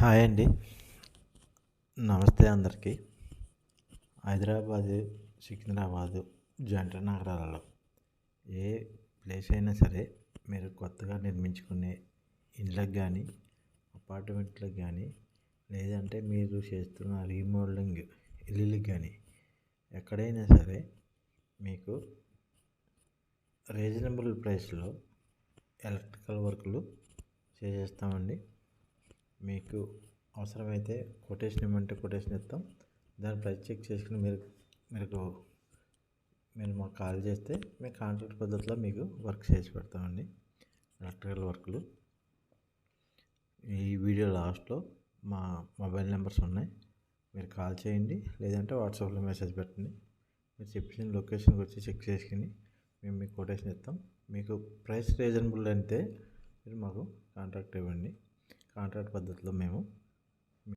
Hi అండి. నమస్తే అందరికీ. హైదరాబాదు సికింద్రాబాదు జంట నగరాలలో ఏ ప్లేస్ అయినా సరే మీరు కొత్తగా నిర్మించుకునే ఇళ్ళకి కానీ అపార్ట్మెంట్లకు కానీ లేదంటే మీరు చేస్తున్న రీమోడలింగ్ ఇల్లులకు కానీ ఎక్కడైనా సరే మీకు రీజనబుల్ ప్రైస్లో ఎలక్ట్రికల్ వర్కులు చేసేస్తామండి. మీకు అవసరమైతే కొటేషన్ ఇవ్వమంటే కొటేషన్ ఇస్తాం. దాని ప్రైస్ చెక్ చేసుకుని మీరు మీకు మీరు మాకు కాల్ చేస్తే మేము కాంట్రాక్ట్ పద్ధతిలో మీకు వర్క్ చేసి పెడతామండి. ఎలక్ట్రికల్ వర్కులు. ఈ వీడియో లాస్ట్లో మా మొబైల్ నెంబర్స్ ఉన్నాయి. మీరు కాల్ చేయండి. లేదంటే వాట్సాప్లో మెసేజ్ పెట్టండి. మీరు చెప్పిన లొకేషన్కి వచ్చి చెక్ చేసుకుని మేము మీకు కొటేషన్ ఇస్తాం. మీకు ప్రైస్ రీజనబుల్ అయితే మీరు మాకు కాంట్రాక్ట్ ఇవ్వండి. కాంట్రాక్ట్ పద్ధతిలో మేము